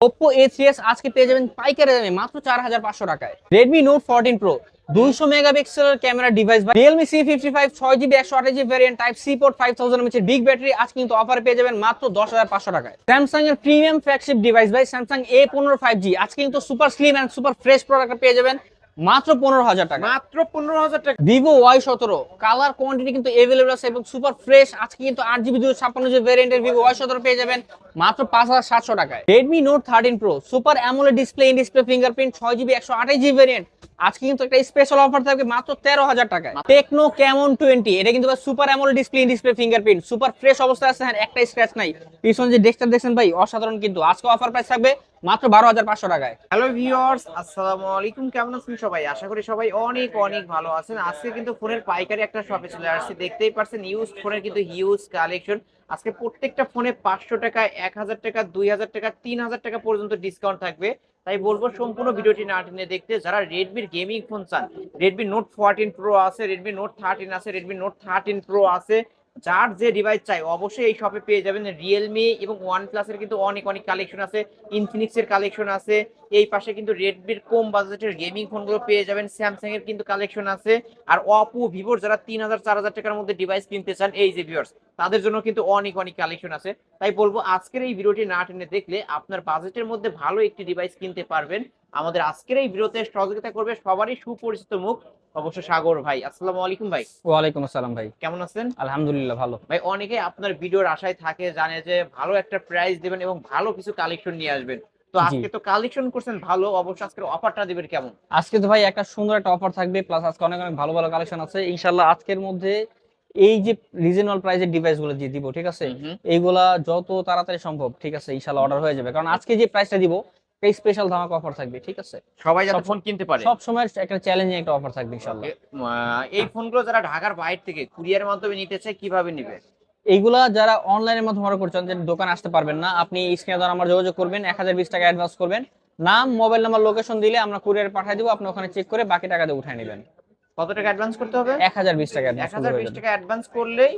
Oppo এ CS আজকে পেয়ে যাবেন পাইকারি দামে মাত্র চার হাজার পাঁচশো টাকায়। রেডমি নোট ফোরটিন প্রো দুইশো মেগাপিক্সেলের ক্যামেরা ডিভাইস বা রিয়েলমি সি ফিফটি ফাইভ ছয় জিবি একশো আঠাশ GB variant type C port five thousand এমএচের big battery আজ কিন্তু অফার পেয়ে যাবেন মাত্র দশ হাজার পাঁচশো টাকায়। স্যামসাং এর প্রিমিয়াম ফ্ল্যাগশিপ ডিভাইস ভাই স্যামসাং এ পনেরো ফাইভ জি আজকে কিন্তু super slim and super fresh product পেয়ে যাবেন মাত্র পনেরো হাজার টাকা। মাত্র পনেরো হাজার টাকা। ভিভো ওয়াই সতেরো কালার কোয়ান্টিটি কিন্তু এভেলেবল আছে এবং সুপার ফ্রেশ আজকে কিন্তু আট জিবি দুশো ছাপ্পান্ন জিবি ভ্যারিয়েন্টের ভিভো ওয়াই সতেরো পেয়ে যাবেন মাত্র পাঁচ হাজার সাতশো টাকায়। Redmi note thirteen pro super AMOLED display in display fingerprint ছয় জিবি একশো আঠাশ জিবি ভ্যারিয়েন্ট আজকে কিন্তু একটা স্পেশাল অফার থাকবে মাত্র তেরো হাজার টাকায়। টেকনো ক্যামন টোয়েন্টি এটা কিন্তু super AMOLED display in display fingerprint super fresh অবস্থায় আছে হ্যাঁ একটা স্ক্র্যাচ নাই। পিছনে যে ডেস্কটা দেখছেন ভাই অসাধারণ কিন্তু। আজকে অফার প্রাইস থাকবে মাত্র বারো হাজার পাঁচশো টাকায়। হ্যালো ভিউয়ার্স আসসালামু আলাইকুম। কেমন আছেন সবাই? আশা করি সবাই অনেক অনেক ভালো আছেন। আজকে কিন্তু ফোনের পাইকারি একটা শপে চলে আসছে। দেখতেই পারছেন ইউজ ফোনের কিন্তু হিউজ কালেকশন আজকে প্রত্যেকটা ফোনে পাঁচশো টাকা, এক হাজার টাকা, দুই হাজার টাকা, তিন হাজার টাকা পর্যন্ত ডিসকাউন্ট থাকবে। তাই বলব, সম্পূর্ণ ভিডিওটি না টেনে দেখতে যারা রেডমির গেমিং ফোন চান রেডমি নোট ফোরটিন প্রো আছে রেডমি নোট থার্টিন আছে রেডমি নোট থার্টিন প্রো আছে যার যে ডিভাইস চাই, অবশ্যই এই শপে পেয়ে যাবেন রিয়েলমি এবং ওয়ান প্লাসের কিন্তু অনেক অনেক কালেকশন আছে। ইনফিনিক্সের কালেকশন আছে। এই পাশে কিন্তু রেডমির কম বাজেটের গেমিং ফোনগুলো পেয়ে যাবেন। স্যামসাং এর কিন্তু কালেকশন আছে। আর অপো ভিভোর যারা তিন হাজার, চার হাজার টাকার মধ্যে ডিভাইস কিনতে চান, এই যে ভিউয়ার্স তাদের জন্য কিন্তু অনেক অনেক কালেকশন আছে। তাই বলব, আজকের এই ভিডিওটি না টেনে দেখলে আপনার বাজেটের মধ্যে ভালো একটি ডিভাইস কিনতে পারবেন। আমাদের আজকের এই ভিডিওতে সহযোগিতা করবে সবারই সুপরিচিত মুখ অবশ্য সাগর ভাই। আসসালামু আলাইকুম ভাই। ওয়ালাইকুম আসসালাম ভাই। কেমন আছেন? আলহামদুলিল্লাহ ভালো। ভাই অনেকে আপনার ভিডিওর আশায় থাকে জানে যে ভালো একটা প্রাইস দিবেন এবং ভালো কিছু কালেকশন নিয়ে আসবেন। তো আজকে তো কালেকশন করছেন ভালো অবশ্য আজকের অফারটা দিবেন কেমন? আজকে তো ভাই একটা সুন্দর একটা অফার থাকবে প্লাস আজকে অনেক অনেক ভালো ভালো কালেকশন আছে। ইনশাল্লাহ আজকের মধ্যে এই যে রিজনাল প্রাইজের ডিভাইসগুলো যে দিব ঠিক আছে? এইগুলা যত তাড়াতাড়ি সম্ভব ঠিক আছে? ইনশাল্লাহ অর্ডার হয়ে যাবে। কারণ আজকে যে প্রাইসটা দিব এই স্পেশাল ধামাক অফার থাকবে ঠিক আছে? সবাই যাতে ফোন কিনতে পারে। সব সময় একটা চ্যালেঞ্জিং একটা অফার থাকবে ইনশাআল্লাহ। এই ফোনগুলো যারা ঢাকার বাইরে থেকে কুরিয়ার মাধ্যমে নিতে চায় কীভাবে নিবে? এইগুলা যারা অনলাইনের মাধ্যমে অর্ডার করছেন যে দোকান আসতে পারবেন না আপনি স্ক্রিনে দ্বারা আমার যোগাযোগ করবেন এক হাজার বিশ টাকা অ্যাডভান্স করবেন। নাম মোবাইল নাম্বার লোকেশন দিলে আমরা কুরিয়ার পাঠিয়ে দিব আপনি ওখানে চেক করে বাকি টাকা দিয়ে উঠায় নেবেন। কত টাকা অ্যাডভান্স করতে হবে? এক হাজার বিশ টাকা এক অ্যাডভান্স হাজার বিশ টাকা অ্যাডভান্স করলেই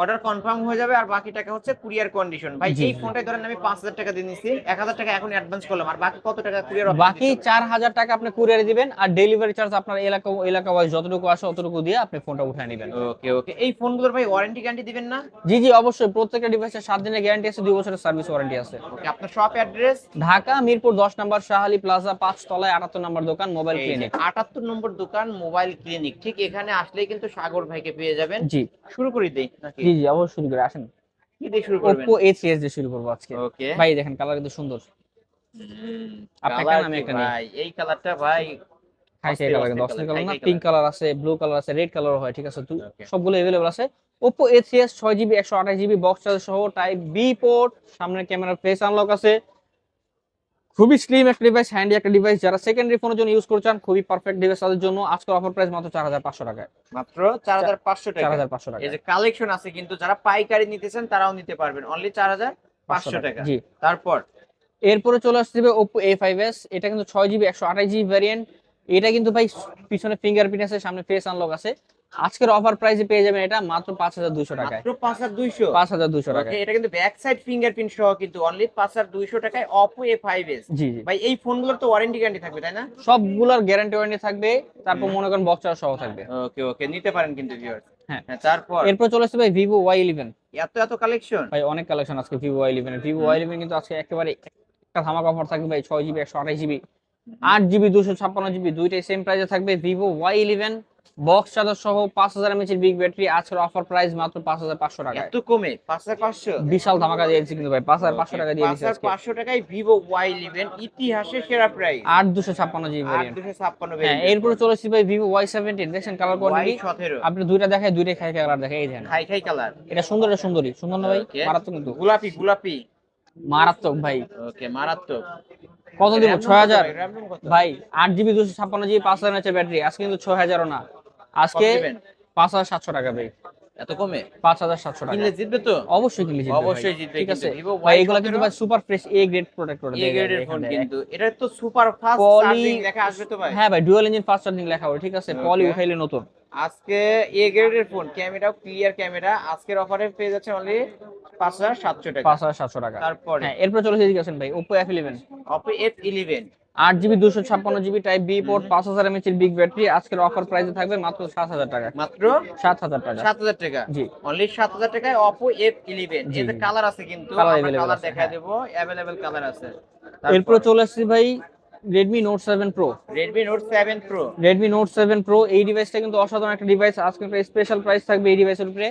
অর্ডার কনফার্ম হয়ে যাবে আর বাকি টাকা হচ্ছে কুরিয়ার কন্ডিশন ভাই এই ফোনটাই ধরেন আমি পাঁচ হাজার টাকা দিয়ে এক হাজার টাকা এখন অ্যাডভান্স করলাম আর বাকি কত টাকা কুরিয়ার বাকি চার হাজার টাকা আপনি কুরিয়ারে দিবেন আর ডেলিভারি চার্জ আপনার এলাকা এলাকা ওয়াইজ যতটুকু আসে অতটুকু দিয়ে আপনি ফোনটা উঠায় নেবেন। ওকে ওকে এই ফোনগুলোর ভাই ওয়ারেন্টি গ্যারান্টি দিবেন না? জি জি অবশ্যই। প্রত্যেকটা ডিভাইসের সাত দিনের গ্যারান্টি আছে দুই বছরের সার্ভিস ওয়ারেন্টি আছে। ওকে আপনার শপ অ্যাড্রেস ঢাকা মিরপুর দশ নম্বর শাহালি প্লাজা পাঁচ তলায় আটাত্তর নম্বর দোকান মোবাইল ক্লিনিক আটাত্তর নম্বর দোকান মোবাইল ক্লিনিক ঠিক এখানে আসলেই কিন্তু সাগর ভাইকে পেয়ে যাবেন জি শুরু করি দেই নাকি জি জি অবশ্যই শুরু করে আসেন কি দিয়ে শুরু করবেন ওপো এ সিএস দিয়ে শুরু করবো আজকে ওকে ভাই দেখেন কালার কিন্তু সুন্দর আপনার কালার একটা আমি একটা নিই। ভাই এই কালারটা ভাই খাই সেই অস্থির, কালার কিন্তু অস্থির অস্থির কালার colour, না high high পিঙ্ক কালার আছে ব্লু কালার আছে রেড কালার হয় ঠিক আছে দু- Okay. সবগুলো अवेलेबल আছে Oppo A3s 6 GB 128 GB box charge সহ টাইপ বি পোর্ট সামনের ক্যামেরা ফেস আনলক আছে খুবই স্লিম একটা ডিভাইস হ্যান্ডি একটা ডিভাইস যারা সেকেন্ডারি ফোনের জন্য ইউজ করছেন খুবই পারফেক্ট ডিভাইস তাদের জন্য। আজকের অফার প্রাইস মাত্র 4500 টাকায়। মাত্র চার হাজার পাঁচশো টাকা 4500 টাকা এই যে কালেকশন আছে কিন্তু যারা পাইকারি নিতেছেন তারাও নিতে পারবেন। অনলি চার হাজার পাঁচশো টাকা। জি। তারপর? এরপরে চলে আসছে Oppo A5s এটা কিন্তু 6 জিবি 128 জিবি ভ্যারিয়েন্ট এটা কিন্তু ভাই পিছনে ফিঙ্গারপ্রিন্ট আছে সামনে ফেস আনলক আছে। আজকের অফার প্রাইসে পেয়ে যাবেন এটা মাত্র 5200 টাকায়। মাত্র পাঁচ হাজার দুইশো? 5200 টাকায়। এটা কিন্তু ব্যাক সাইড ফিঙ্গারপ্রিন্ট সহ কিন্তু অনলি পাঁচ হাজার দুইশো টাকায় Oppo A five S G G. ভাই এই ফোনগুলোর তো ওয়ারেন্টি গ্যারান্টি থাকবে তাই না? সবগুলোর গ্যারান্টি ওয়ারেন্টি থাকবে তারপর মনে করেন বক্স চার্জ সহ থাকবে। ওকে ওকে নিতে পারেন কিন্তু ভিউয়ার্স হ্যাঁ। হ্যাঁ তারপর? এরপর চলে আসছে ভাই ভিভো ওয়াই ইলেভেন এত এত কালেকশন ভাই অনেক কালেকশন আজকে Vivo Y eleven Vivo Y eleven কিন্তু আজকে একেবারে একটা ধামাকা অফার থাকবে ভাই ছয় জিবি একশো আঠাশ জিবি আট জিবি দুশো ছাপ্পান্ন জিবি দুইটাই সেম প্রাইসে থাকবে। Vivo Y eleven box charger সহ পাঁচ হাজার এমএচের বিগ ব্যাটারি আজকের অফার প্রাইস মাত্র পাঁচ হাজার পাঁচশো টাকায়। এত কমে পাঁচ হাজার পাঁচশো? বিশাল ধামাকা দিয়ে দিচ্ছি কিন্তু ভাই পাঁচ হাজার পাঁচশো টাকা দিয়ে আজকে। পাঁচশো টাকায় ভিভো ওয়াই ইলেভেন ইতিহাসে সেরা প্রাইস আট দুশো ছাপ্পান্ন জিবি আট ভ্যারিয়েন্ট দুশো ছাপ্পান্ন হ্যাঁ এরপরে চলে আসছি ভাই ভিভো ওয়াই সেভেন্টিন দেখছেন কালার কোয়ালিটি সতেরো। আপনি দুইটা দেখায় দুইটাই খাই খাই কালার দেখে এই দেখেন। খাই খাই কালার এটা সুন্দর এটা সুন্দরী সুন্দর না ভাই? মারাত্মক কিন্তু। গোলাপি গোলাপি। মারাত্মক ভাই। ওকে মারাত্মক। কত দিব? ছয় হাজার? ভাই? আট জিবি দুশো ছাপ্পান্ন জিবি পাঁচ হাজার ব্যাটারি। আজকে কিন্তু ছয় হাজারও না। আজকে? পাঁচ হাজার সাতশো টাকা ভাই। এত কমে? পাঁচ হাজার সাতশো টাকা। কিনলে জিতবে তো? অবশ্যই কিনলে জিতবে অবশ্যই জিতবে ঠিক আছে? ভাই এগুলো কিন্তু ভাই super fresh A grade product করে এ গ্রেডের ফোন কিন্তু। এটা তো সুপার ফাস্ট চার্জিং লেখা আসবে তো ভাই। হ্যাঁ ভাই ডুয়াল ইঞ্জিন ফাস্ট চার্জিং লেখা হবে ঠিক আছে. পলি উঠাইলে নতুন। আজকে এ গ্রেডের ফোন ক্যামেরাও ক্লিয়ার ক্যামেরা আজকের অফারে পেয়ে যাচ্ছে অনলি পাঁচ হাজার সাতশো টাকা। পাঁচ হাজার সাতশো টাকা। তারপরে? হ্যাঁ এরপর চলে এদিকে আসেন ভাই Oppo F eleven Oppo F eleven আট জিবি দুশো ছাপ্পান্ন জিবি টাইপ বি পোর্ট পাঁচ হাজার এমএচ এর বিগ ব্যাটারি আজকের অফার প্রাইসে থাকবে মাত্র সাত হাজার টাকা। মাত্র সাত হাজার টাকা। সাত হাজার টাকা? জি। অনলি সাত হাজার টাকায় অপো এফ ইলেভেন এতে কালার আছে কিন্তু কালার দেখা হ্যাঁ। দেবো অ্যাভেলেবেল কালার আছে। এরপর চলে আসছি ভাই Redmi note seven pro Redmi note seven pro Redmi note seven pro এই ডিভাইসটা কিন্তু অসাধারণ একটা ডিভাইস আজকে একটা স্পেশাল প্রাইস থাকবে এই ডিভাইসের উপরে।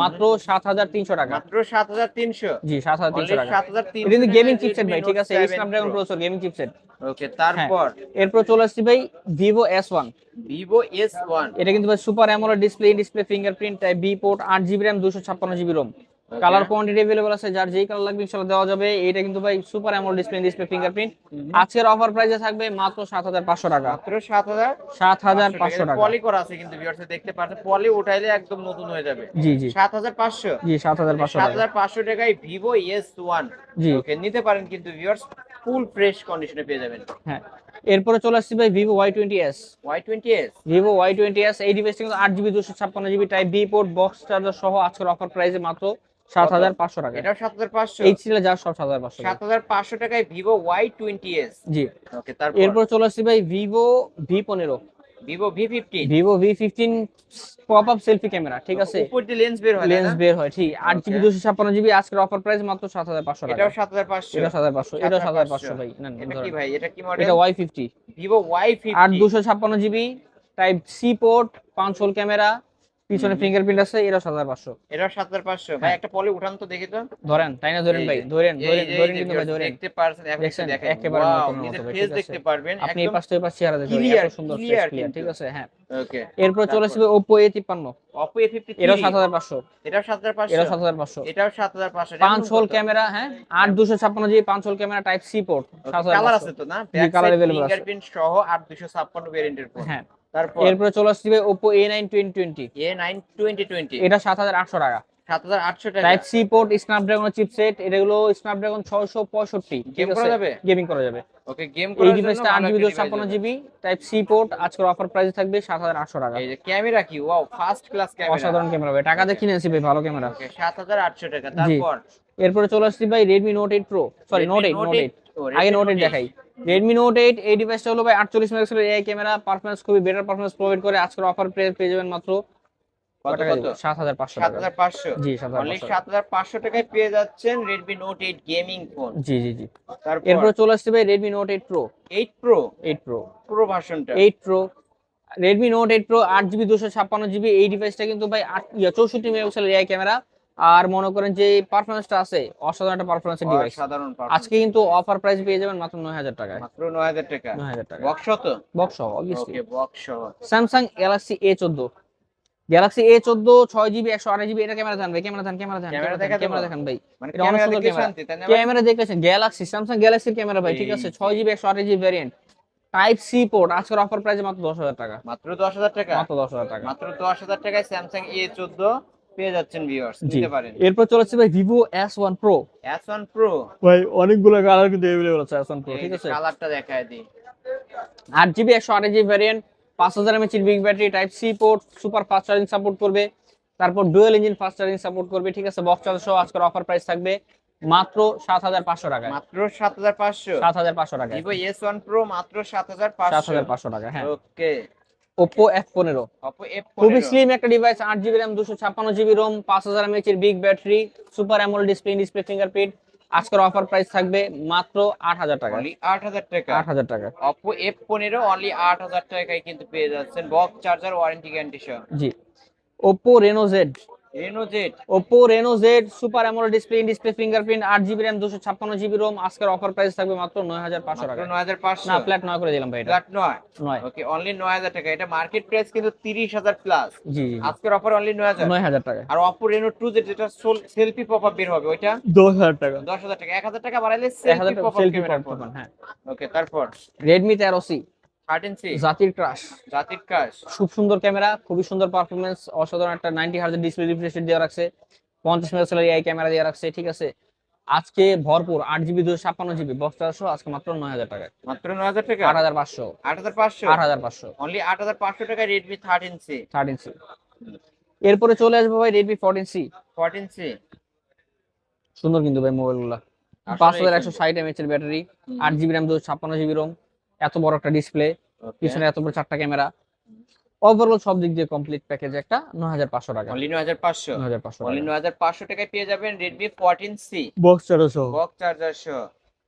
মাত্র সাত হাজার তিনশো টাকা। মাত্র সাত হাজার তিনশো। জি সাত হাজার তিনশো অনলি টাকা। সাত হাজার এটা কিন্তু গেমিং চিপসেট ভাই ঠিক আছে? Snapdragon processor gaming chipset okay তারপর? এরপর চলে আসছি ভাই Vivo S one Vivo S one এটা কিন্তু ভাই super AMOLED display display fingerprint type B port আট জিবি র্যাম দুশো ছাপ্পান্ন GB ROM colour quantity available আছে যার যেই কালার লাগবে ইনশাআল্লাহ দেওয়া যাবে এটা কিন্তু ভাই super AMOLED display display fingerprint আজকের অফার প্রাইসে থাকবে মাত্র সাত হাজার পাঁচশো টাকা মাত্র সাত হাজার সাত হাজার পাঁচশো টাকা পলি করা আছে কিন্তু ভিউয়ার্স দেখতে পাচ্ছেন পলি উঠাইলে একদম নতুন হয়ে যাবে জি জি সাত হাজার পাঁচশো জি সাত হাজার পাঁচশো সাত টাকা হাজার পাঁচশো টাকায় Vivo S one G okay নিতে পারেন কিন্তু ভিউয়ার্স ফুল ফ্রেশ কন্ডিশনে পেয়ে যাবেন হ্যাঁ এরপরে চলে আসছি ভাই Vivo Y twenty S Y twenty S Vivo Y twenty S এই ডিভাইসটা কিন্তু আট জিবি দুশো ছাপ্পান্ন GB type B port box charger সহ আজকের অফার প্রাইসে মাত্র সাত হাজার পাঁচশো টাকা এটাও সাত হাজার পাঁচশো। এই ছিল যা সব সাত হাজার পাঁচশো সাত হাজার পাঁচশো টাকায় Vivo Y twenty S G. Okay তারপর? এরপর চলে আসছি ভাই ভিভো ভি পনেরো। Vivo V fifteen Vivo V fifteen pop up selfie camera ঠিক আছে? উপর দিয়ে লেন্স বের হয় লেন্স বের হয় ঠিক। আট জিবি দুশো ছাপ্পান্ন জিবি আজকের অফার প্রাইস মাত্র সাত হাজার পাঁচশো টাকা। এটাও সাত হাজার পাঁচশো। এটা সাত হাজার পাঁচশো এটা সাত হাজার পাঁচশো ভাই। না এটা কি ভাই? এটা কি মডেল এটা ওয়াই ফিফটি ভিভো ওয়াই আট দুশো ছাপ্পান্ন জিবি টাইপ সি পোর্ট পাঁচ হোল ক্যামেরা পিছনে ফিঙ্গারপ্রিন্ট আছে এরা সাত হাজার পাঁচশো। এটাও সাত হাজার পাঁচশো। ভাই। একটা পলি উঠান তো দেখি তো। ধরেন তাই না ধরেন ভাই? ধরেন ধরেন ধরেন কিন্তু ভাই ধরেন। দেখতে পারছেন এখন দেখেন। একেবারে মতো ফেস? দেখতে পারবেন আপনি এই পাশ থেকে পাশ চেহারা দেখতে এত সুন্দর clear ক্লিয়ার ঠিক আছে? হ্যাঁ। ওকে এরপর চলে আসবে ওপো এ তিপ্পান্ন। অপো এরা ফিফটি এটাও সাত হাজার পাঁচশো। এটাও সাত হাজার পাঁচশো। এটাও সাত হাজার পাঁচশো। এটাও সাত হাজার পাঁচশো। পাঁচ হোল ক্যামেরা হ্যাঁ? আট দুশো ছাপ্পান্ন জিবি পাঁচ hole camera type C port colour আছে তো না? জি, colour আছে। ফিঙ্গারপ্রিন্ট সহ আট দুশো ছাপ্পান্ন ভেরিয়েন্টের ফোন হ্যাঁ। তারপর? এরপরে চলে আসবে Oppo A nine twenty twenty A nine twenty twenty এটা সাত হাজার আটশো টাকা। টাকা। Type C port Snapdragon chipset এগুলো স্ন্যাপড্রাগন ছয়শো পঁয়ষট্টি। করা যাবে? গেমিং করা যাবে। ওকে করার জন্য ডিভাইসটা টাইপ সি পোর্ট আজকের অফার প্রাইস থাকবে সাত হাজার আটশো টাকা। এই যে ক্যামেরা কি? ওয়াও ফার্স্ট ক্লাস ক্যামেরা অসাধারণ ক্যামেরা ভাই টাকা দিয়ে কিনেছি ভাই ভালো ক্যামেরা ওকে সাত হাজার আটশো টাকা। তারপর? এরপরে চলে আসছি ভাই Redmi note eight pro sorry Redmi note eight Note note 8 eight আগে নোট এইট Note 8 দেখাই। রেডমি নোট এইট এই ডিভাইসটা হলো ভাই আটচল্লিশ মেগাপিক্সেলের এআই ক্যামেরা পারফরমেন্স খুবই বেটার পারফরমেন্স প্রোভাইড করে। আজকের অফার প্রাইস পেয়ে যাবেন মাত্র সাত হাজার পাঁচশো সাত টাকা হাজার পাঁচশো? জি সাত হাজার পাঁচশো। টাকায় পেয়ে যাচ্ছেন Redmi note eight gaming phone জি জি জি। এরপরে চলে আসছে ভাই Redmi note eight pro eight pro eight pro pro ভার্সনটা eight pro Redmi note eight pro আট জিবি দুশো ছাপ্পান্ন জিবি এই ডিভাইসটা কিন্তু ভাই চৌষট্টি মেগাপিক্সেল এআই ক্যামেরা আর মনে করেন যে পারফরমেন্সটা আছে অসাধারণ একটা পারফরমেন্সের ডিভাইস সাধারণ আজকে কিন্তু অফার প্রাইস পেয়ে যাবেন মাত্র নয় হাজার টাকায়। মাত্র নয় হাজার টাকা। নয় হাজার টাকা। বক্স তো? বক্স সহ ওকে বক্স সহ। স্যামসাং গ্যালাক্সি এ চোদ্দ গ্যালাক্সি এ চোদ্দ ছয় জিবি একশো আঠাশ জিবি এটা ক্যামেরা ভাই ক্যামেরা দেখান ক্যামেরা দেখান ক্যামেরা ক্যামেরা দেখা ক্যামেরা দেখান ভাই। এটা অনেক সুন্দর ক্যামেরা। ক্যামেরা দেখেছেন গ্যালাক্সি স্যামসাং গ্যালাক্সির ক্যামেরা ভাই ঠিক আছে ছয় জিবি একশো আঠাশ GB variant type C port আজকের অফার প্রাইস মাত্র দশ হাজার টাকা। মাত্র দশ হাজার টাকা? মাত্র দশ হাজার টাকা। মাত্র দশ হাজার টাকায় স্যামসাং এ চোদ্দ পেয়ে যাচ্ছেন ভিউয়ার্স নিতে পারেন। এরপর চলেছে ভাই Vivo S one pro S one pro ভাই অনেকগুলো কালার কিন্তু অ্যাভেলেবল আছে এস ওয়ান ঠিক আছে? কালারটা দেখায় দিই। আট জিবি একশো আঠাশ জিবি ভ্যারিয়েন্ট পাঁচ হাজার mAh big battery type C port super fast charging support করবে। তারপর dual engine fast charging support করবে ঠিক আছে? বক্স চার্জ সহ আজকের অফার প্রাইস থাকবে মাত্র সাত হাজার পাঁচশো টাকায়। মাত্র সাত হাজার পাঁচশো। সাত হাজার পাঁচশো টাকায়। ভিভো এস ওয়ান প্রো মাত্র সাত হাজার সাত পাঁচশো হাজার পাঁচশো টাকা হ্যাঁ। ওকে এফ পনেরো। অপো এফ খুবই স্লিম একটা ডিভাইস আট জিবি র্যাম দুশো ছাপ্পান্ন জিবি রোম পাঁচ হাজার এমএচ এর big battery super AMOLED display display fingerprint আজকের অফার প্রাইস থাকবে মাত্র আট হাজার টাকা। অনলি আট হাজার টাকা। আট হাজার টাকা। অপো এফ পনেরো অনলি আট হাজার টাকায় কিন্তু পেয়ে যাচ্ছেন বক্স চার্জার ওয়ারেন্টি গ্যারান্টি সহ। G. Oppo Reno Z Reno Z Oppo Reno Z super AMOLED display display fingerprint আট জিবি র্যাম দুশো ছাপ্পান্ন জিবি রোম আজকের অফার প্রাইস থাকবে মাত্র নয় হাজার পাঁচশো মাত্র টাকা নয় হাজার পাঁচশো। না ফ্ল্যাট নয় করে দিলাম ভাই এটা। ফ্ল্যাট নয়? নয়। ওকে অনলি নয় হাজার টাকা। এটা মার্কেট প্রাইস কিন্তু তিরিশ হাজার প্লাস জি আজকের অফার অনলি নয় হাজার। নয় হাজার টাকা আর অপো রেনো টু জেড যেটা সেলফি পপ আপ বের হবে ওইটা? দশ হাজার টাকা। দশ হাজার টাকা। এক হাজার টাকা বাড়াইলে সেলফি ক্যামেরা হ্যাঁ। ওকে তারপর? রেডমি তেরো সি থার্টিন সি জাতির ক্রাশ জাতির কাশ খুব সুন্দর ক্যামেরা খুবই সুন্দর পারফরমেন্স অসাধারণ একটা নাইনটি হাজার ডিসপ্লে রিফ্রেশ দেওয়া রাখছে পঞ্চাশ মেগাপিক্সেলের ক্যামেরা দেওয়া রাখছে ঠিক আছে? আজকে ভরপুর আট জিবি দুশো ছাপ্পান্ন জিবি বক্স চারশো আজকে মাত্র নয় হাজার টাকায়। মাত্র নয় হাজার টাকা? আট হাজার পাঁচশো। আট হাজার পাঁচশো? আট হাজার পাঁচশো। অনলি আট হাজার পাঁচশো টাকা Redmi thirteen C thirteen C এরপরে চলে আসবে ভাই Redmi fourteen C fourteen C সুন্দর কিন্তু ভাই মোবাইলগুলা। পাঁচ হাজার একশো। ষাট এমএচ এর ব্যাটারি আট জিবি র্যাম দুশো ছাপ্পান্ন জিবি রোম এত বড় একটা ডিসপ্লে পিছনে এত বড় চারটা ক্যামেরা ওভারঅল সব দিক দিয়ে কমপ্লিট প্যাকেজ একটা নয় হাজার পাঁচশো টাকা। অনলি নয় হাজার পাঁচশো? নয় হাজার পাঁচশো অনলি নয় হাজার পাঁচশো টাকায় পেয়ে যাবেন ফোরটিন সি বক্স চারশো বক্স চার্জার সহ।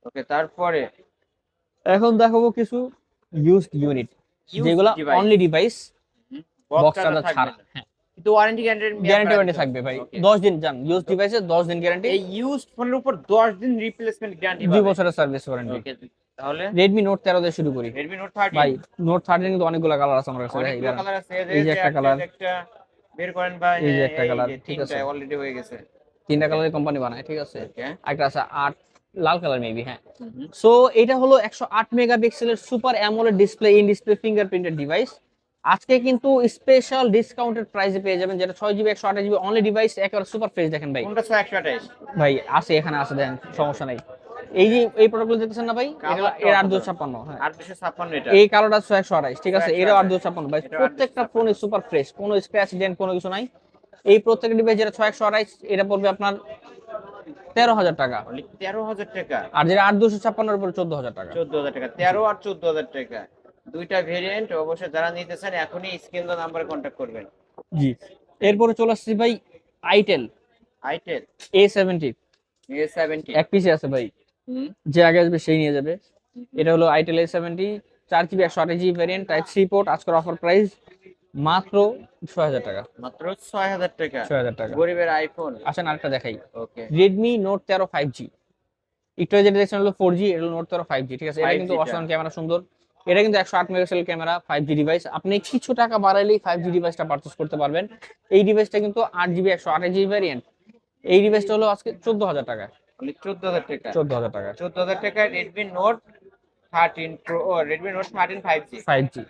ওকে তারপরে? এখন দেখাবো কিছু ইউজড ইউনিট যেগুলো অনলি ডিভাইস বক্স চার্জার ছাড়া। হ্যাঁ কিন্তু ওয়ারেন্টি গ্যারান্টি গ্যারান্টি ওয়ারেন্টি থাকবে ভাই। দশ দিন যান। ইউজ ডিভাইসে দশ দিন গ্যারান্টি এই ইউজড ফোনের উপর 10 দিন রিপ্লেসমেন্ট গ্যারান্টি দুই বছরের সার্ভিস ওয়ারেন্টি ওকে তাহলে? রেডমি নোট তেরো দিয়ে শুরু করি। রেডমি নোট 30 ভাই নোট থার্টিন কিন্তু অনেকগুলো কালার আছে আমার কাছে ভাই, কালার আছে এই যে একটা। একটা বের করেন ভাই এই যে একটা colour, ঠিক আছে। অলরেডি হয়ে গেছে। তিনটা কালারের কোম্পানি বানায় ঠিক আছে? একটা আছে আট লাল কালার মেবি হ্যাঁ। সো এটা হলো একশো আট মেগাপিক্সেলের super AMOLED display in display fingerprinted device আজকে কিন্তু স্পেশাল ডিসকাউন্টেড প্রাইসে পেয়ে যাবেন যেটা ছয় জিবি একশো আঠাশ জিবি অনলি ডিভাইস একেবারে সুপার ফ্রেশ দেখেন ভাই। কোনটা 128 ভাই আছে এখানে আছে দেখেন সমস্যা নাই। এই যে এই প্রোডাক্টগুলো দেখতেছেন না ভাই? এর আট কত? দুশো ছাপ্পান্ন হ্যাঁ। 856 এটা। এই কালোটা ছয় একশো আঠাশ ঠিক আছে? 128 এটাও আট দুশো ছাপ্পান্ন। ভাই প্রত্যেকটা ফোনে সুপার ফ্রেশ কোনো স্ক্র্যাচ ডেন্ট কোনো কিছু নাই। এই প্রত্যেকটা ডিভাইস যেটা ছয় একশো আঠাশ এটা পড়বে আপনার তেরো হাজার টাকা। অনলি 13000 টাকা। আর যেটা আট দুশো ছাপ্পান্নর উপরে চোদ্দ হাজার টাকা। 14000 টাকা 13 আর 14000 টাকা। দুইটা ভেরিয়েন্ট অবশ্যই যারা নিতে চান এখনই স্ক্রিন নম্বরে কন্ট্যাক্ট করবেন। জি। এরপরে চলে আসছি ভাই itel itel A seventy A70 এক পিসে আছে ভাই। যে আগে আসবে সেই নিয়ে যাবে। এটা হলো আইটেল এ সেভেন্টি চার জিবি একশো আঠাশ GB variant type C port আজকের অফার প্রাইস মাত্র ছয় হাজার টাকা। মাত্র 6000 টাকা। ছয় হাজার টাকা। গরিবের আইফোন আসেন আরেকটা দেখাই। ওকে। রেডমি নোট তেরো ফাইভ জি একটু যেটা দেখছেন হলো ফোর জি এটা নোট তেরো ফাইভ জি ঠিক আছে? এটা কিন্তু। অসাধারণ ক্যামেরা সুন্দর। এটা কিন্তু একশো আট megapixel camera five G device আপনি কিছু টাকা বাড়াইলেই ফাইভ জি ডিভাইসটা পারচেস করতে পারবেন। এই ডিভাইসটা কিন্তু আট জিবি একশো আঠাশ জিবি ভ্যারিয়েন্ট এই ডিভাইসটা হলো আজকে চোদ্দ হাজার টাকা অনলি 14000 টাকা। চোদ্দ হাজার টাকা। 14000 টাকা Redmi note 13 pro Redmi note 13 5G five G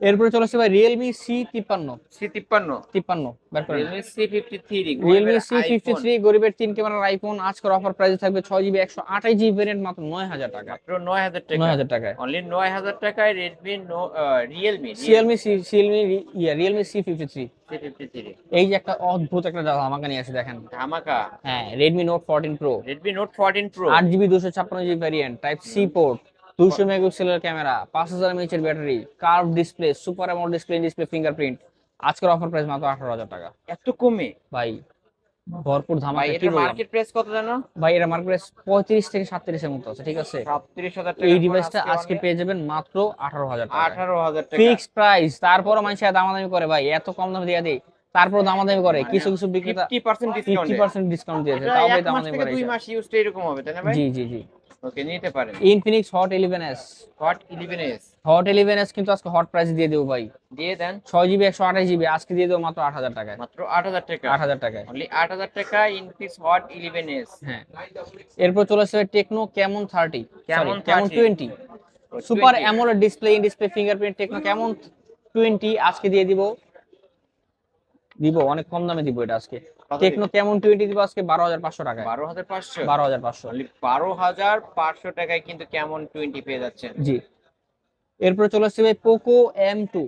এরপরে চলে আসছে ভাই রিয়েলমি সি তিপ্পান্ন। C53 তিপ্পান্ন। করেন। Realme C53 Realme C fifty three গরিবের তিন ক্যামেরার আইফোন আজকের অফার প্রাইসে থাকবে ছয় জিবি একশো আঠাশ জিবি ভ্যারিয়েন্ট মাত্র নয় হাজার টাকা। মাত্র 9000 টাকা। নয় হাজার টাকায়। অনলি 9000 টাকায় Redmi no Realme Realme C Realme ইয়া Realme C fifty three C53 এই যে একটা অদ্ভুত একটা আমাকে নিয়ে আসে দেখেন। ধামাকা? হ্যাঁ Redmi note fourteen pro Redmi note 14 pro আট জিবি দুশো ছাপ্পান্ন GB variant type C port দুশো মেগাপিক্সেলের ক্যামেরা পাঁচ হাজার এর battery curve display super AMOLED display display fingerprint আজকের অফার প্রাইস মাত্র আঠারো হাজার টাকা। এত কমে? ভাই ভরপুর ধামাকা এটার বললাম মার্কেট প্রাইস কত জানো? ভাই এটা মার্কেট প্রাইস পঁয়ত্রিশ থেকে সাতত্রিশের মতো আছে ঠিক আছে? 37000 টাকা এই ডিভাইসটা আজকে পেয়ে যাবেন মাত্র আঠারো হাজার টাকা 18000 টাকা। ফিক্স প্রাইস তারপর মানুষ দামাদামি করে ভাই এত কম দামে দিয়ে দেয়। তারপর দামাদামি করে কিছু কিছু বিক্রেতা 50% ফিফটি ডিসকাউন্ট পার্সেন্ট ডিসকাউন্ট দিয়েছে এটা তাও ভাই এক মাস দামাদামি থেকে করে দুই মাস ইউজটা এরকম হবে তাই না ভাই? জি জি জি। ওকে নিতে পারেন। Infinix hot eleven S hot 11s hot eleven S কিন্তু আজকে হট প্রাইস দিয়ে দেবো ভাই। দিয়ে দেন। ছয় জিবি একশো আঠাশ জিবি আজকে দিয়ে দেবো মাত্র আট হাজার টাকায়। মাত্র 8000 টাকা। আট হাজার টাকায়। অনলি 8000 টাকা ইনপিস হট 11s হ্যাঁ। এরপর চলে আসছে টেকনো কেমন thirty Camon Camon 30 twenty super AMOLED display in display fingerprint Tecno Camon twenty আজকে দিয়ে দিব। দিব অনেক কম দামে দিব এটা আজকে। টেকনো কেমন টোয়েন্টি দিব আজকে বারো হাজার পাঁচশো টাকায়? 12500 বারো হাজার পাঁচশো। অনলি 12500 টাকায় কিন্তু কেমন 20 পেয়ে যাচ্ছেন? জি। এরপরে চলে আসছে ভাই Poco M two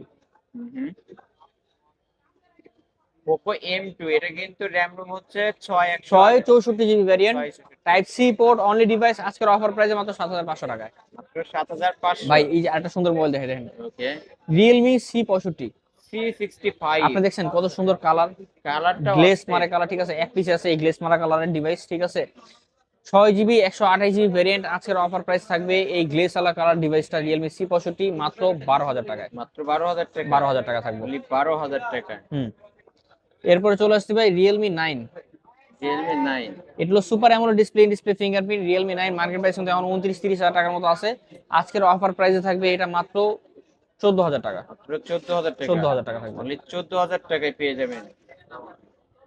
Poco M2 এটা কিন্তু র্যাম রোম হচ্ছে 6 ছয়। চৌষট্টি GB variant type C port only device আজকের অফার প্রাইসে মাত্র সাত হাজার পাঁচশো টাকায়। মাত্র 7500 ভাই এই যে একটা সুন্দর মোবাইল দেখে দেখেন। ওকে রিয়েলমি সি পঁয়ষট্টি। C65 আপনি দেখছেন কত সুন্দর কালার। কালারটা গ্লেস মারা কালার ঠিক আছে? এক পিস আছে এই গ্লেস মারা কালারের ডিভাইস ঠিক আছে? ছয় জিবি একশো আঠাশ জিবি ভ্যারিয়েন্ট আজকের অফার প্রাইস থাকবে এই গ্লেস আলা কালার ডিভাইসটা রিয়েলমি সি পঁয়ষট্টি মাত্র বারো হাজার টাকায়। মাত্র 12000 টাকা। বারো হাজার টাকা থাকবে। অনলি 12000 টাকা। হুম। এরপরে চলে আসছে ভাই রিয়েলমি নাইন Realme 9 এটা হলো super AMOLED display display fingerprint Realme nine market price কিন্তু এখন উনত্রিশ তিরিশ হাজার টাকার মতো আছে। আজকের অফার প্রাইসে থাকবে এটা মাত্র চোদ্দ হাজার টাকা 14000 টাকা। চোদ্দ হাজার টাকা থাকবে অনলি 14000 টাকায় পেয়ে যাবেন।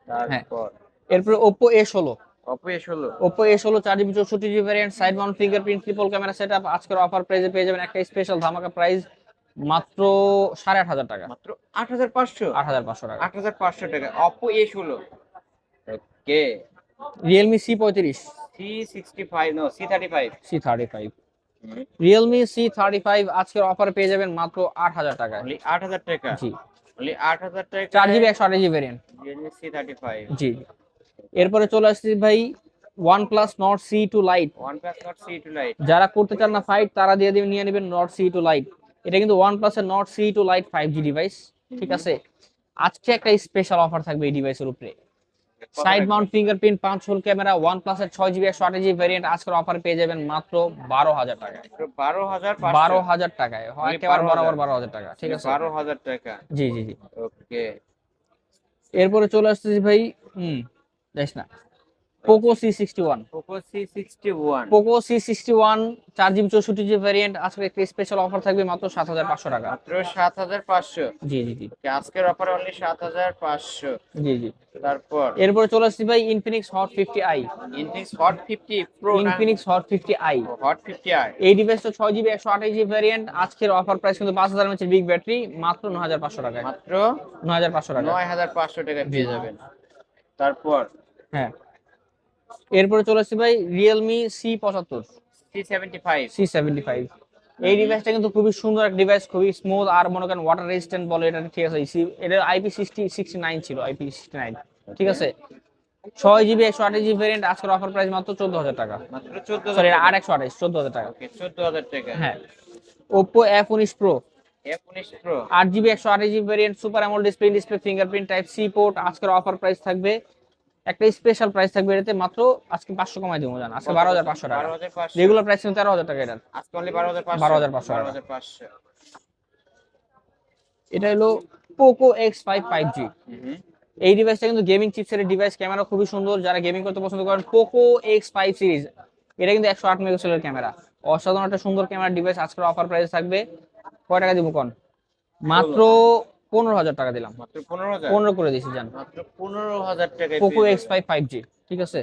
তারপর? এরপরে ওপো এ ষোলো। Oppo A16 ওপো এ ষোলো চার জিবি চৌষট্টি GB variant side mount fingerprint triple camera set up আজকের অফার প্রাইসে পেয়ে যাবেন একটা স্পেশাল ধামাকা প্রাইস মাত্র সাড়ে আট হাজার টাকা। মাত্র আট হাজার পাঁচশো? আট হাজার পাঁচশো টাকা। আট হাজার পাঁচশো টাকা। অপো এ ষোলো। ওকে রিয়েলমি সি পঁয়ত্রিশ। C sixty five no C thirty five C thirty five Realme C thirty five আজকের অফার পেয়ে যাবেন মাত্র আট হাজার অনলি আট হাজার টাকা? জি। আট হাজার টাকা? চার জিবি একশো আঠাশ GB variant Realme C thirty five জি। এরপরে চলে আসছি ভাই two lite OnePlus Nord C two lite যারা করতে চান না ফাইট তারা দিয়ে দিবেন নিয়ে নেবেন নট সি টু লাইট এটা কিন্তু Nord C two lite five G device ঠিক আছে? আজকে একটা স্পেশাল অফার থাকবে এই ডিভাইসের উপরে। সাইড মাউন্ট ফিঙ্গারপ্রিন্ট পাঁচ হোল ক্যামেরা ওয়ান প্লাস এর ছয় জিবি একশো আঠাশ জিবি ভ্যারিয়েন্ট আজকের অফার পেয়ে যাবেন মাত্র বারো হাজার টাকায়। বারো হাজার বারো হাজার টাকায়। হয় মানে একেবারে বরাবর বারো হাজার টাকা। ঠিক আছে? বারো হাজার টাকা। জি জি জি। ওকে এরপরে চলে আসতেছি ভাই হুম যাইস না। Poco C sixty one Poco C sixty one Poco C sixty one চার জিবি চৌষট্টি জিবি ভ্যারিয়েন্ট আজকে একটা স্পেশাল অফার থাকবে মাত্র সাত হাজার পাঁচশো টাকা। মাত্র সাত হাজার পাঁচশো। জি জি জি। আজকের অফার অনলি সাত হাজার পাঁচশো। জি জি। তারপর? এরপরে চলে আসছি ভাই Infinix hot fifty i Infinix hot fifty pro Infinix hot fifty i hot fifty i এই ডিভাইসটা ছয় জিবি একশো আঠাশ জিবি ভ্যারিয়েন্ট আজকের অফার প্রাইস কিন্তু পাঁচ হাজার বিগ ব্যাটারি মাত্র ন হাজার পাঁচশো টাকায় মাত্র ন হাজার পাঁচশো টাকা। নয় হাজার পাঁচশো টাকা পেয়ে যাবেন। তারপর? হ্যাঁ। এরপরে চলে আসছি ভাই রিয়েলমি সি পঁচাত্তর। C seventy five C seventy five এই ডিভাইসটা কিন্তু খুবই সুন্দর একটা ডিভাইস খুবই স্মুথ আর মনে করেন ওয়াটার রেজিস্ট্যান্ট বলে এটা ঠিক আছে এটা আইপি সিক্সটি সিক্সটি নাইন ছিল আইপি সিক্সটি নাইন ঠিক আছে? ছয় জিবি একশো আঠাশ জিবি ভ্যারিয়েন্ট আজকের অফার প্রাইস মাত্র চোদ্দ হাজার টাকা। সরি আট একশো আঠাশ চোদ্দ হাজার টাকা। ওকে চোদ্দ হাজার টাকা। হ্যাঁ। ওপো এফ উনিশ প্রো আট জিবি একশো আঠাশ GB variant super AMOLED display display fingerprint type C port আজকের অফার প্রাইস থাকবে একটা স্পেশাল প্রাইস থাকবে এটাতে মাত্র আজকে পাঁচশো কমাই দেবো জান আজকে বারো হাজার পাঁচশো টাকা। বারো হাজার পাঁচশো। রেগুলার প্রাইস কিন্তু তেরো হাজার টাকা এটার। আজকে অনলি বারো হাজার পাঁচশো। 12,500 বারো টাকা। হাজার পাঁচশো। এটা হলো Poco X five five G এই ডিভাইসটা কিন্তু গেমিং চিপসের ডিভাইস ক্যামেরা খুবই সুন্দর। যারা গেমিং করতে পছন্দ করেন পোকো এক্স ফাইভ সিরিজ এটা কিন্তু একশো আট মেগাপিক্সেলের ক্যামেরা অসাধারণ একটা সুন্দর ক্যামেরা ডিভাইস আজকের অফার প্রাইস থাকবে। কয় টাকা দিব কোন? মাত্র পনেরো হাজার টাকা দিলাম। পনেরো করে দিয়েছি জান। পনেরো হাজার টাকা Poco X five five G ঠিক আছে?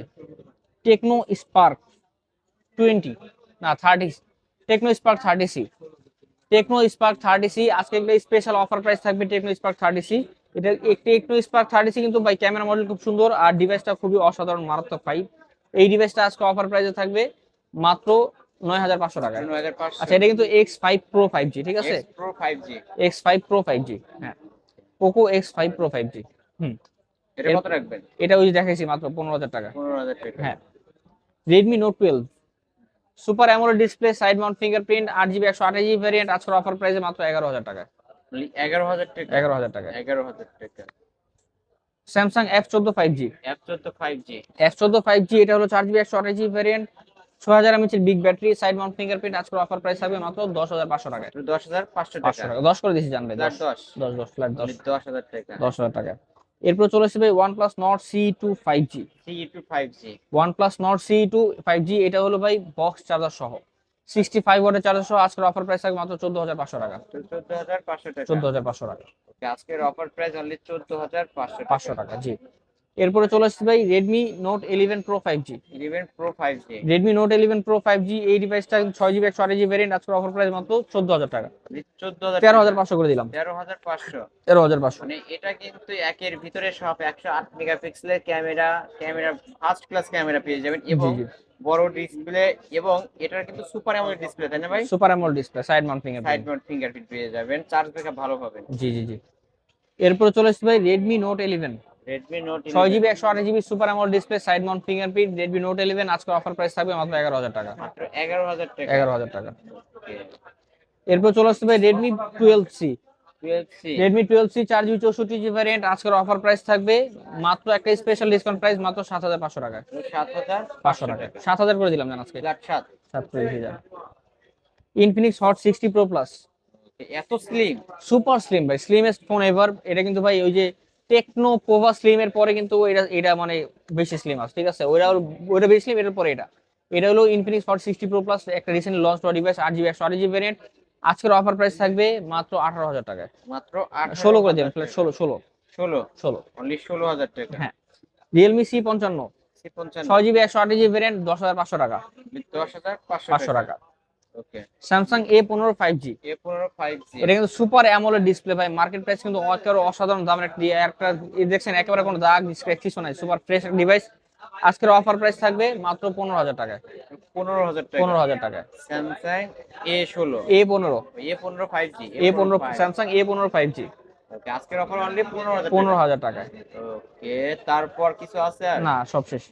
টেকনো স্পার্ক টোয়েন্টি না thirty Tecno Spark thirty C Tecno Spark thirty C আজকে একটা স্পেশাল অফার প্রাইস থাকবে টেকনো স্পার্ক থার্টি সি এটা টেকনো স্পার্ক থার্টি সি কিন্তু ভাই ক্যামেরা মডেল খুব সুন্দর আর ডিভাইসটা খুবই অসাধারণ মারাত্মক ফাইভ এই ডিভাইসটা আজকে অফার প্রাইসে থাকবে মাত্র নয় হাজার পাঁচশো টাকা। নয় হাজার পাঁচশো। আচ্ছা এটা কিন্তু X five pro five G ঠিক আছে? জি X five pro five G হ্যাঁ। Poco X five pro five G হুম। এটা কত রাখবেন? এটা ওই দেখাইছি মাত্র পনেরো হাজার টাকা। পনেরো হাজার টাকা। হ্যাঁ। Redmi note twelve super AMOLED display side mount fingerprint আট জিবি একশো আঠাশ জিবি ভ্যারিয়েন্ট আজকের অফার প্রাইসে মাত্র এগারো হাজার টাকা। Only এগারো হাজার টাকা। এগারো হাজার টাকা। এগারো হাজার টাকা। স্যামসাং এফ চোদ্দ ফাইভ জি এফ চোদ্দ ফাইভ জি এফ চোদ্দ ফাইভ জি এটা হলো চার জিবি একশো আঠাশ জিবি ভ্যারিয়েন্ট ছ big battery side mount fingerprint আজকের অফার প্রাইস থাকবে মাত্র দশ হাজার পাঁচশো টাকায়। দশ হাজার পাঁচশো টাকা। টাকা। দশ করে দিয়েছি জানবে দশ। দশ দশ। ফ্ল্যাট দশ দশ। হাজার টাকা। দশ হাজার টাকা। এরপর চলে আসবে OnePlus Nord C two five G C two five G OnePlus Nord C two five G এটা হলো ভাই বক্স চার্জার সহ। সিক্সটি ফাইভ ওয়াটের চার্জার সহ আজকের অফার প্রাইস থাকবে মাত্র চোদ্দ হাজার পাঁচশো টাকা। চোদ্দ হাজার পাঁচশো টাকা। চোদ্দ হাজার পাঁচশো টাকা। আজকের অফার প্রাইস অনলি চোদ্দ হাজার পাঁচশো পাঁচশো টাকা জি। এরপরে চলে আসছে ভাই Redmi note eleven pro five G eleven pro five G Redmi note eleven pro five G এই ডিভাইসটা ছয় জিবি একশো আঠাশ জিবি ভ্যারিয়েন্ট আজকের অফার প্রাইস মাত্র চোদ্দ হাজার টাকা। চোদ্দ হাজার তেরো হাজার পাঁচশো করে দিলাম। তেরো হাজার পাঁচশো। তেরো হাজার পাঁচশো। মানে এটা কিন্তু একের ভিতরে সব একশো আট মেগাপিক্সেলের camera camera first class camera পেয়ে যাবেন এবং। বড় ডিসপ্লে এবং এটার কিন্তু সুপার অ্যামোলেড ডিসপ্লে তাই না ভাই? Super AMOLED display side mount side fingerprint mount fingerprint পেয়ে যাবেন চার্জ ব্যাকআপ ভালো পাবেন। জি জি জি। এরপরে চলে আসছে ভাই রেডমি নোট ইলেভেন জিবি একশো আঠাশ GB super AMOLED display side mount fingerprint Redmi note eleven আজকের অফার প্রাইস থাকবে মাত্র এগারো হাজার টাকা। মাত্র এগারো হাজার টাকা। এগারো হাজার টাকা। এরপর চলে সি চার জিবি চৌষট্টি জিবি ভ্যারিয়েন্ট আজকের অফার প্রাইস থাকবে মাত্র একটা স্পেশাল ডিসকাউন্ট প্রাইস মাত্র সাত হাজার পাঁচশো টাকা। সাত হাজার পাঁচশো টাকা। সাত হাজার করে দিলাম জান আজকে। ফ্ল্যাট সাত। সাত করে হাজার ইনফিনিক্স হট সিক্সটি প্রো এত স্লিম সুপার স্লিম ভাই স্লিমেস্ট ফোন এভার এটা কিন্তু ভাই ওই যে টেকনো পোভা স্লিম এর পরে কিন্তু এটা এটা মানে বেশি স্লিম আছে ঠিক আছে? ওইটা ওর- ওইটা বেশি স্লিম এটার পরে এটা। এটা হলো Infinix hot sixty pro plus একটা রিসেন্ট লঞ্চ হওয়া ডিভাইস আট জিবি একশো আট জিবি ভ্যারিয়েন্ট আজকের অফার প্রাইস থাকবে মাত্র আঠারো হাজার টাকায়। মাত্র ষোলো করে দেবেন ষোলো ষোলো। ষোলো? ষোলো। অনলি ষোলো হাজার টাকা। হ্যাঁ। রিয়েলমি সি পঞ্চান্ন। ছয় জিবি একশো আট জিবি ভ্যারিয়েন্ট দশ হাজার পাঁচশো টাকা। দশ হাজার পাঁচশো টাকা। স্যামসাং এ পনেরো ফাইভ জি এ পনেরো ফাইভ জি এটা কিন্তু সুপার অ্যামোলেড ডিসপ্লে ভাই। মার্কেট প্রাইস কিন্তু একেবারে অসাধারণ দামের একটা দেখছেন একেবারে কোনো দাগ স্ক্র্যাচ কিছু নাই। সুপার ফ্রেশ ডিভাইস আজকের অফার প্রাইস থাকবে মাত্র পনেরো হাজার টাকায়। পনেরো হাজার টাকা। পনেরো হাজার টাকায়। স্যামসাং এ ষোলো। এ পনেরো। এ পনেরো ফাইভ জি এ পনেরো স্যামসাং এ পনেরো ফাইভ জি আজকের অফার অনলি পনেরো হাজার পনেরো হাজার টাকায়। ওকে তারপর কিছু আছে না সব শেষ।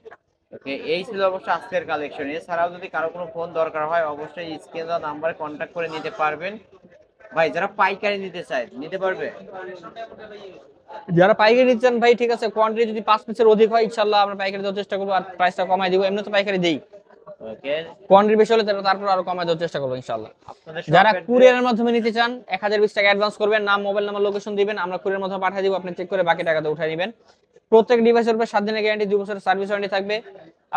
এই ছিল অবশ্য আজকের কালেকশন এছাড়াও যদি কারও কোনো ফোন দরকার হয় অবশ্যই স্ক্রিন দেওয়া নাম্বারে কন্ট্যাক্ট করে নিতে পারবেন। ভাই যারা পাইকারি নিতে চায় নিতে পারবে? যারা পাইকারি নিচ্ছেন ভাই ঠিক আছে কোয়ান্টিটি যদি পাঁচ পিসের অধিক হয় ইনশাল্লাহ আমরা পাইকারি দেওয়ার চেষ্টা করব আর প্রাইসটা কমাই দিব। এমনি তো পাইকারি দেই। ওকে কোয়ান্টিটি বেশি হলে তারপর আরও কমাই দেওয়ার চেষ্টা করব ইনশাল্লাহ যারা কুরিয়ারের মাধ্যমে নিতে চান এক হাজার বিশ টাকা অ্যাডভান্স করবেন নাম মোবাইল নাম্বার লোকেশন দিবেন আমরা কুরিয়ার মাধ্যমে পাঠিয়ে দিব আপনি চেক করে বাকি টাকাতে উঠাই নেবেন প্রত্যেক ডিভাইসের উপর সাত দিনের গ্যারান্টি দুই বছরের সার্ভিস ওয়ারেন্টি থাকবে।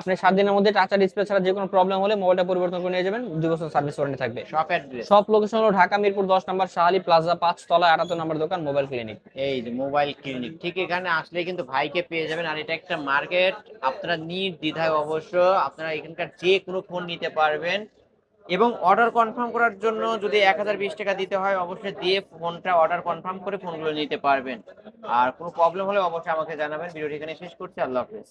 আপনি সাত দিনের মধ্যে টাচা ডিসপ্লে ছাড়া যে কোনো প্রবলেম হলে মোবাইলটা পরিবর্তন করে নিয়ে যাবেন দুই বছর সার্ভিস ওয়ারেন্টি থাকবে। শপ অ্যাড্রেস সব লোকেশন হলো ঢাকা মিরপুর দশ নম্বর শাহালি প্লাজা পাঁচ তলা আটাত্তর নম্বর দোকান মোবাইল ক্লিনিক এই যে মোবাইল ক্লিনিক ঠিক এখানে আসলে কিন্তু ভাইকে পেয়ে যাবেন আর এটা একটা মার্কেট আপনারা নির্দ্বিধায় অবশ্য আপনারা এখানকার যে কোনো ফোন নিতে পারবেন। এবং অর্ডার কনফার্ম করার জন্য যদি এক হাজার বিশ টাকা দিতে হয়, অবশ্যই দিয়ে ফোনটা অর্ডার কনফার্ম করে ফোনগুলো নিতে পারবেন। আর কোনো প্রবলেম হলে অবশ্যই আমাকে জানাবেন। ভিডিওটি এখানে শেষ করছি। আল্লাহ হাফেজ।